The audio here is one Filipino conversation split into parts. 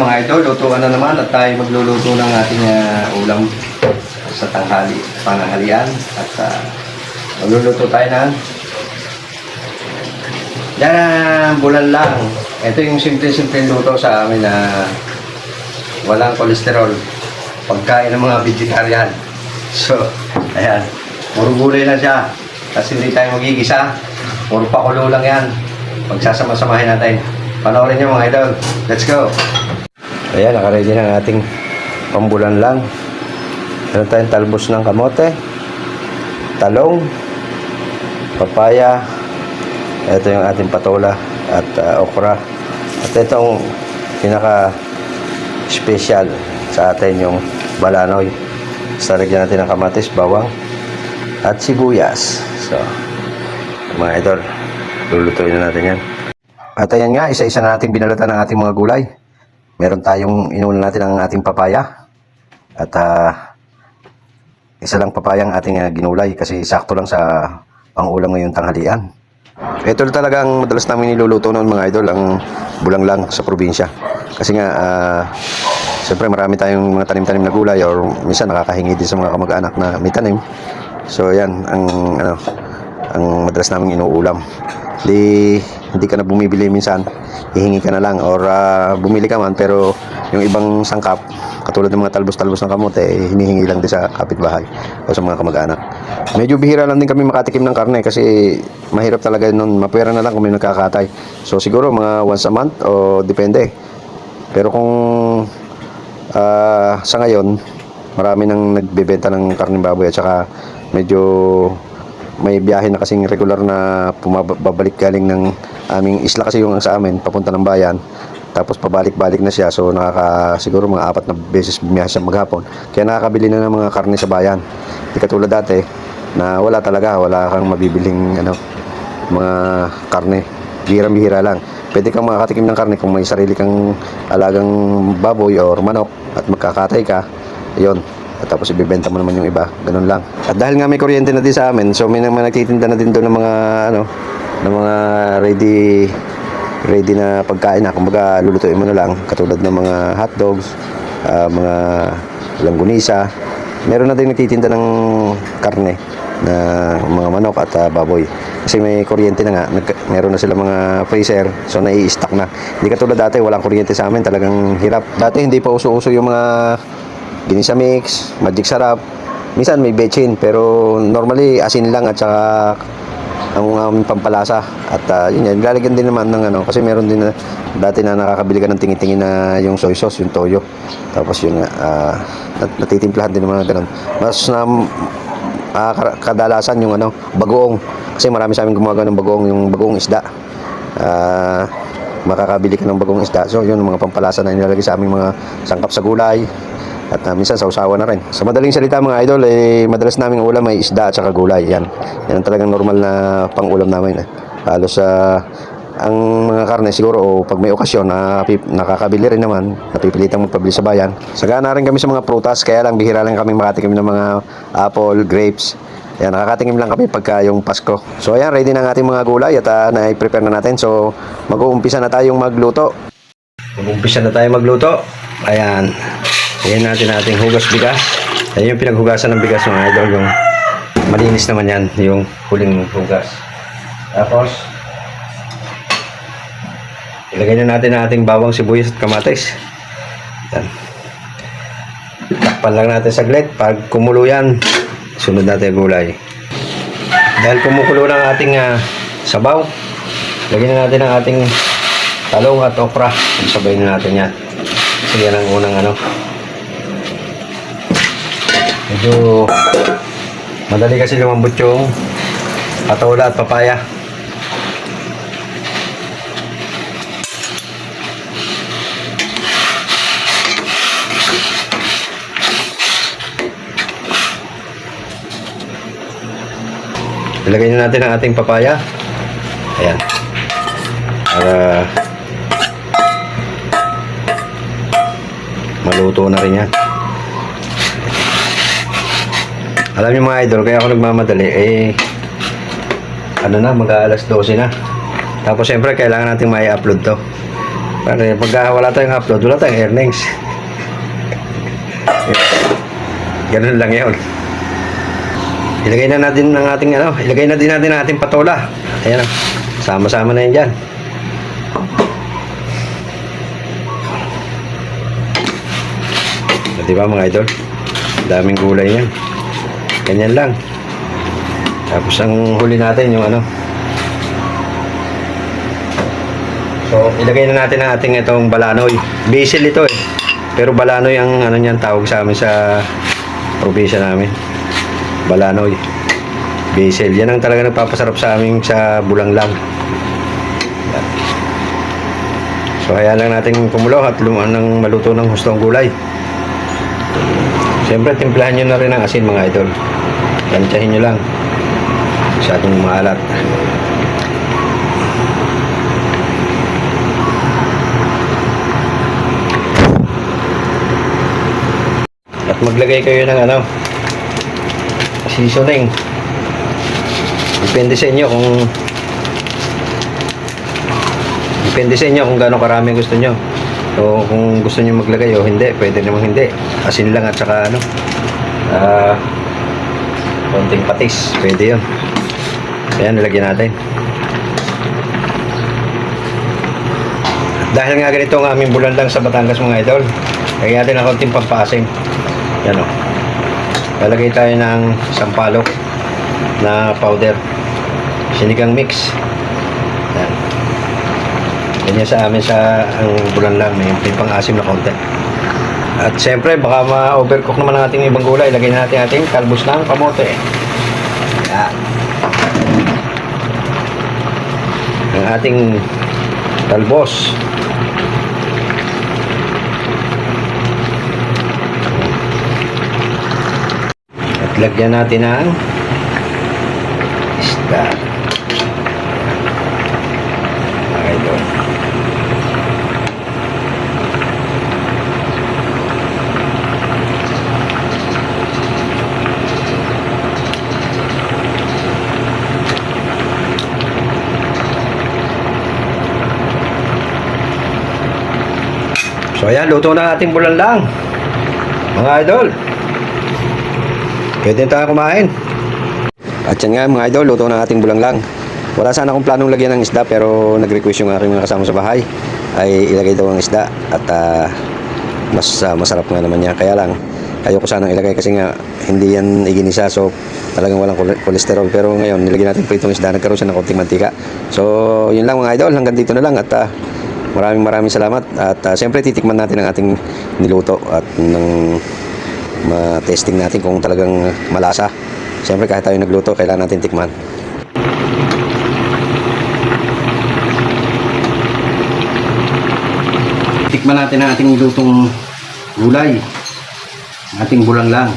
Mga idol, lutuan na naman at tayo magluluto ng ating ah, ulam sa tanghali, pananghalian. At ah, magluluto tayo ng yan ang bulan lang. Ito yung simple-simple luto sa amin na walang kolesterol. Pagkain ng mga vegetarian. So, ayan. Puro gulay lang siya. Kasi hindi tayo magigisa. Puro pakulo lang yan. Pagsasama-samahin natin. Panoorin niyo mga idol. Let's go! Ayan, nakaready na ang ating pambulan lang. Meron tayong talbos ng kamote, talong, papaya, ito yung ating patola at uh, okra. At itong pinaka special sa atin yung balanoy. Sa lagyan natin ng kamatis, bawang at sibuyas. So, mga idol, lulutuin na natin yan. At ayan nga, isa-isa na natin binalatan ng ating mga gulay. Meron tayong inuunan natin ang ating papaya. At ah, isa lang papayang ating ah, ginulay kasi sakto lang sa pangulam ngayong tanghalian. Ito talagang madalas namin niluluto noon mga idol, ang bulang lang sa probinsya. Kasi nga, ah, siyempre marami tayong mga tanim-tanim na gulay or minsan nakakahingi din sa mga kamag-anak na may tanim. So yan, ang ano, ang madalas namin inuulam. Di, hindi ka na bumibili minsan, hihingi ka na lang or ah, bumili ka man pero yung ibang sangkap, katulad ng mga talbos-talbos ng kamote, eh, hinihingi lang din sa kapitbahay o sa mga kamag-anak. Medyo bihira lang din kami makatikim ng karne kasi mahirap talaga nun, mapera na lang kung may nagkakatay. So siguro mga once a month o depende. Pero kung ah, sa ngayon, marami nang nagbebenta ng karneng baboy at saka medyo may biyahe na kasing regular na pumabalik galing ng aming isla kasi yung sa amin papunta ng bayan. Tapos pabalik-balik na siya so nakaka siguro mga apat na beses bumiyahe siya maghapon. Kaya nakakabili na ng mga karne sa bayan. Di katulad dati na wala talaga wala kang mabibiling ano mga karne. Bihirang-bihira lang. Pwede kang makakatikim ng karne kung may sarili kang alagang baboy or manok at magkakatay ka. Yon at tapos ibebenta mo naman yung iba. Ganun lang. At dahil nga may kuryente na din sa amin so may naman nagtitinda na din doon ng mga ano ng mga ready ready na pagkain na. Kumbaga lulutuin mo na lang. Katulad ng mga hot dogs ah, mga langgunisa. Meron na din nagtitinda ng karne na mga manok at ah, baboy. Kasi may kuryente na nga. Nag- meron na sila mga freezer. So nai-stock na. Hindi katulad dati walang kuryente sa amin. Talagang hirap. Dati hindi pa uso-uso yung mga ginisa mix, magic sarap. Minsan may bechin pero normally asin lang at saka ang um, pampalasa at uh, yun yan, lalagyan din naman ng ano kasi meron din na dati na nakakabili ka ng tingin-tingin na yung soy sauce, yung toyo tapos yun uh, nat- natitimplahan din ng mga ganun mas na kar- kadalasan yung ano bagoong kasi marami sa amin gumagawa ng bagoong yung bagoong isda ah makakabili ka ng bagong isda. So, yun, mga pampalasa na nilalagay sa aming mga sangkap sa gulay. At uh, minsan sausawa na rin. Sa madaling salita mga idol, eh, madalas naming ulam ay isda at saka gulay. Yan. Yan ang talagang normal na pang-ulam namin. Eh. Halos sa ang mga karne siguro o pag may okasyon na nakakabili rin naman napipilitang magpabili sa bayan sagana rin kami sa mga prutas kaya lang bihira lang kami makatikim ng mga apple, grapes Ayan, nakakatingin lang kami pagka yung Pasko. So ayan, ready na ang ating mga gulay at uh, na-prepare na natin. So mag-uumpisa na tayong magluto. Mag-uumpisa na tayo magluto. Ayan. Ayan natin ating hugas bigas. Ayan yung pinaghugasan ng bigas mga idol. Yung malinis naman yan. Yung huling hugas. Tapos, ilagay na natin ating bawang sibuyas at kamatis. Ayan. Takpan lang natin saglit. Pag kumulo yan, sunod natin ang gulay. Dahil kumukulo ng ating ah, sabaw, lagyan na natin ang ating talong at okra. Sabay na natin yan. Kasi yan ang unang ano. Medyo madali kasi lumambot yung patola at papaya. Ilagay na natin ang ating papaya. Ayan. Para maluto na rin yan. Alam niyo mga idol, kaya ako nagmamadali, eh, ano na, mag alas 12 na. Tapos syempre, kailangan natin may upload to. Pare, pag wala tayong upload, wala tayong earnings. Ganun lang yun. Ilagay na natin ng ating ano, ilagay na din natin ang ating patola. Ayan. Sama-sama na yan dyan. O, Di ba mga idol? Daming gulay yan. Ganyan lang. Tapos ang huli natin yung ano. So, ilagay na natin ang ating itong balanoy. Basil ito eh. Pero balanoy ang ano niyan tawag sa amin sa probinsya namin. Balanoy. Basil. Yan ang talaga nagpapasarap sa amin sa bulanglang. So, kaya lang natin kumulo at lumuan ng maluto ng hustong gulay. Siyempre, timplahan nyo na rin ang asin mga idol. Tansyahin nyo lang. Masyadong maalat. At maglagay kayo ng ano, seasoning. Depende sa inyo kung Depende sa inyo kung gaano karami gusto nyo. So, kung gusto nyo maglagay o hindi, pwede namang hindi. Asin lang at saka ano, ah, konting patis. Pwede yun. Ayan, nilagyan natin. Dahil nga ganito ang aming bulan lang sa Batangas mga idol, lagyan natin ng konting pampasim. Yan o. Lalagay tayo ng sampalok na powder. Sinigang mix. Yan. Ganyan sa amin sa ang bulan lang. May, pang-asim na konti. At siyempre, baka ma-overcook naman ang ating ibang gulay. Lagay natin ating kalbos ng kamote. Yan. Ang ating talbos. At lagyan natin ng isda. So ayan, luto na ating bulan lang. Mga idol. Pwede tayo kumain. At yan nga mga idol, luto na ating bulang lang. Wala sana akong planong lagyan ng isda pero nag-request yung aking mga kasama sa bahay ay ilagay daw ang isda at ah, mas ah, masarap nga naman niya. Kaya lang, ayoko sanang ilagay kasi nga hindi yan iginisa so talagang walang kole- kolesterol pero ngayon nilagyan natin pritong isda nagkaroon siya ng konting mantika. So yun lang mga idol, hanggang dito na lang at ah, maraming maraming salamat at ah, siyempre titikman natin ang ating niluto at ng ma-testing natin kung talagang malasa. Siyempre kahit tayo nagluto, kailangan natin tikman. Tikman natin ang ating lutong gulay. Ating bulang lang.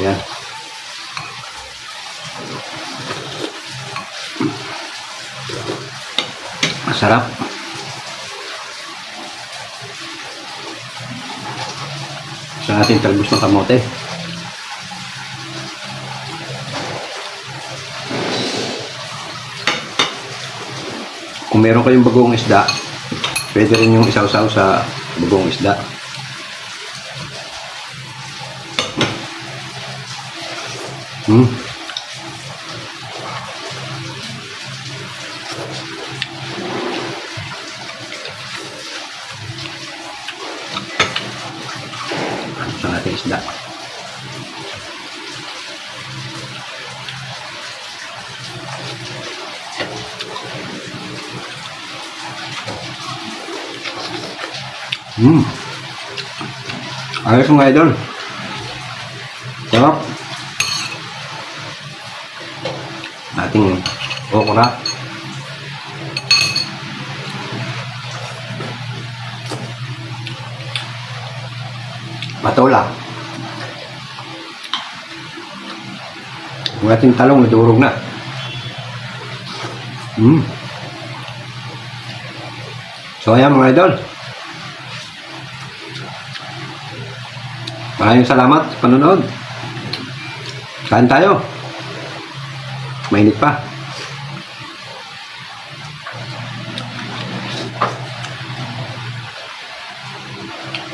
Ayan. Masarap. Sa ating talbos ng kamote. Kung meron kayong bagong isda, pwede rin yung isaw-saw sa bagong isda. Hmm. Sa ating isda. Hmm. Ayos mga idol. Sarap. Ating okra. Patola. Ang ating talong nadurog na. Hmm. So ayan mga idol. Maraming salamat sa panonood. Kain tayo. Mainit pa.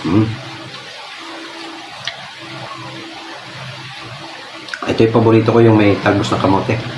Mm. Ito yung paborito ko yung may talbos na kamote.